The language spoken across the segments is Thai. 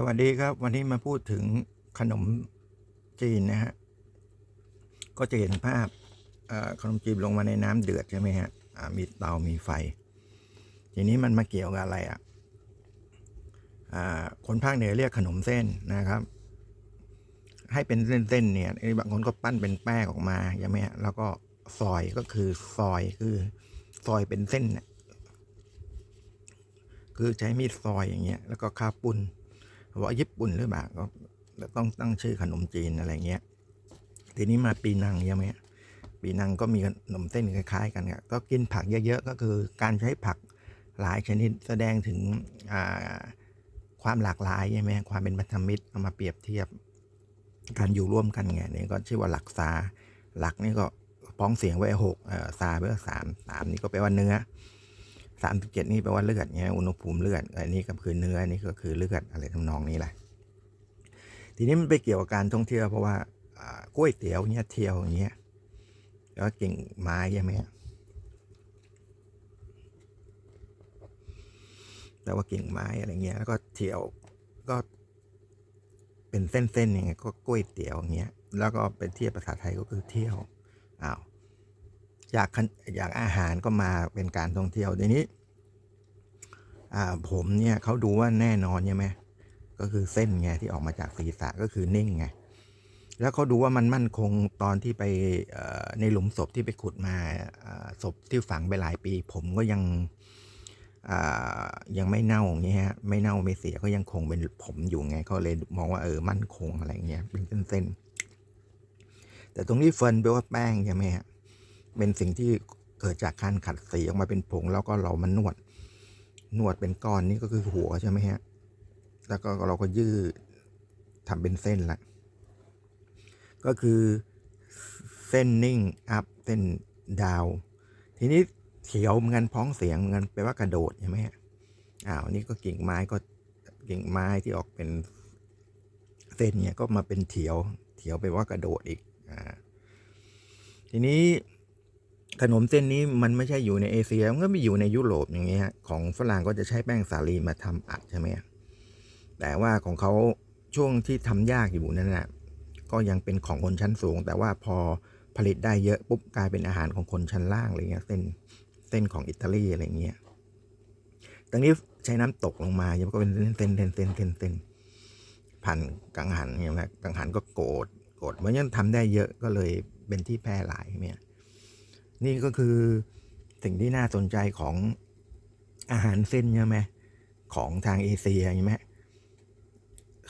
สวัสดีครับ วันนี้มาพูดถึงขนมจีนนะฮะก็จะเห็นภาพขนมจีนลงมาในน้ำเดือดใช่ไหมฮะมีเตามีไฟ ทีนี้มันมาเกี่ยวกับอะไรอะอ่าคนภาคเหนือเรียกขนมเส้นนะครับ ให้เป็นเส้นๆเนี่ยไอ้บางคนก็ปั้นเป็นแป้งออกมาใช่ไหมฮะแล้วก็ซอยก็คือซอยคือซอยเป็นเส้นน่ะคือใช้มีดซอยอย่างเงี้ยแล้วก็ข้าวปุ้น ว่าญี่ปุ่นหรือเปล่าก็ต้องตั้งชื่อขนมจีนอะไรเงี้ย ทีนี้มาปีนังใช่ไหมปีนังก็มีขนมเส้นคล้ายๆ กันก็กินผักเยอะๆก็คือการใช้ผักหลายชนิดแสดงถึงความหลากหลายใช่ไหมความเป็นพันธมิตรเอามาเปรียบเทียบการอยู่ร่วมกันไงนี่ก็ชื่อว่าหลักซาหลักนี่ก็พ้องเสียงไว้หกเออซาแปลว่าสามสามนี่ก็แปลว่าเนื้อ สามสิบเจ็ดนี่แปลว่าเลือดเงี้ยอุณหภูมิเลือดอันนี้ก็คือเนื้ออันนี้ก็คือเลือดอะไรทำนองนี้แหละ ทีนี้มันไปเกี่ยวกับการท่องเที่ยวเพราะว่าอ่ากล้วยเตี๋ยวเงี้ยเที่ยวอย่างเงี้ยแล้วก็กิ่งไม้ใช่ไหมแต่ว่ากิ่งไม้อะไรเงี้ยแล้วก็เที่ยวก็เป็นเส้นๆอย่างเงี้ยก็กล้วยเตี๋ยวอย่างเงี้ยแล้วก็เป็นเทียบภาษาไทยก็คือเที่ยวอ้าว อยากอยากอาหารก็มาเป็นการท่องเที่ยวทีนี้ผมเนี่ยเขาดูว่าแน่นอนใช่ไหมก็คือเส้นไงที่ออกมาจากศีรษะก็คือนิ่งไงแล้วเขาดูว่ามันมั่นคงตอนที่ไปในหลุมศพที่ไปขุดมาศพที่ฝังไปหลายปี ผมก็ยังยังไม่เน่าอย่างเงี้ยฮะไม่เน่าไม่เสียก็ยังคงเป็นผมอยู่ไงเขาเลยมองว่าเออมั่นคงอะไรเงี้ยเป็นเส้นๆแต่ตรงนี้เฟิร์นแปลว่าแป้งใช่ไหมฮะ เป็นสิ่งที่เกิดจากการขัดสีออกมาเป็นผงแล้วก็เรามันนวด นวดเป็นก้อนนี่ก็คือหัวใช่ไหมฮะ แล้วก็เราก็ยืดทำเป็นเส้นละ ก็คือเส้นนิ่งอัพเส้นดาว ทีนี้เขียวเหมือนกันพ้องเสียงเหมือนกันแปลว่ากระโดดใช่ไหมฮะอ้าวนี่ก็กิ่งไม้ก็กิ่งไม้ที่ออกเป็นเส้นเนี่ยก็มาเป็นเถียว เถียวแปลว่ากระโดดอีกอ่าทีนี้ ขนมเส้นนี้มันไม่ใช่อยู่ในเอเชียมันก็ไม่อยู่ในยุโรปอย่างเงี้ยของฝรั่งก็จะใช้แป้งสาลีมาทำอัดใช่ไหมแต่ว่าของเขาช่วงที่ทำยากอยู่นั่นน่ะก็ยังเป็นของคนชั้นสูง แต่ว่าพอผลิตได้เยอะปุ๊บกลายเป็นอาหารของคนชั้นล่างอะไรเงี้ยเส้นเส้นของอิตาลีอะไรเงี้ยตรงนี้ใช้น้ำตกลงมายังก็เป็นเส้นเส้นเส้นเส้นเส้นเส้นผ่านกังหันเนี่ยนะกังหันก็โกรธโกรธเพราะฉะนั้นทำได้เยอะก็เลยเป็นที่แพร่หลายเนี่ย นี่ก็คือสิ่งที่น่าสนใจของอาหารเส้นใช่ไหมของทางเอเชียใช่ไหม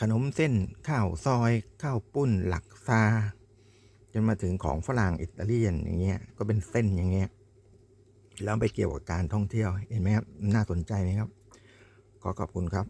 ขนมเส้นข้าวซอยข้าวปุ้นหลักซาจนมาถึงของฝรั่งอิตาเลียนอย่างเงี้ยก็เป็นเส้นอย่างเงี้ยแล้วไปเกี่ยวกับการท่องเที่ยวเห็นไหมครับน่าสนใจไหมครับ ขอขอบคุณครับ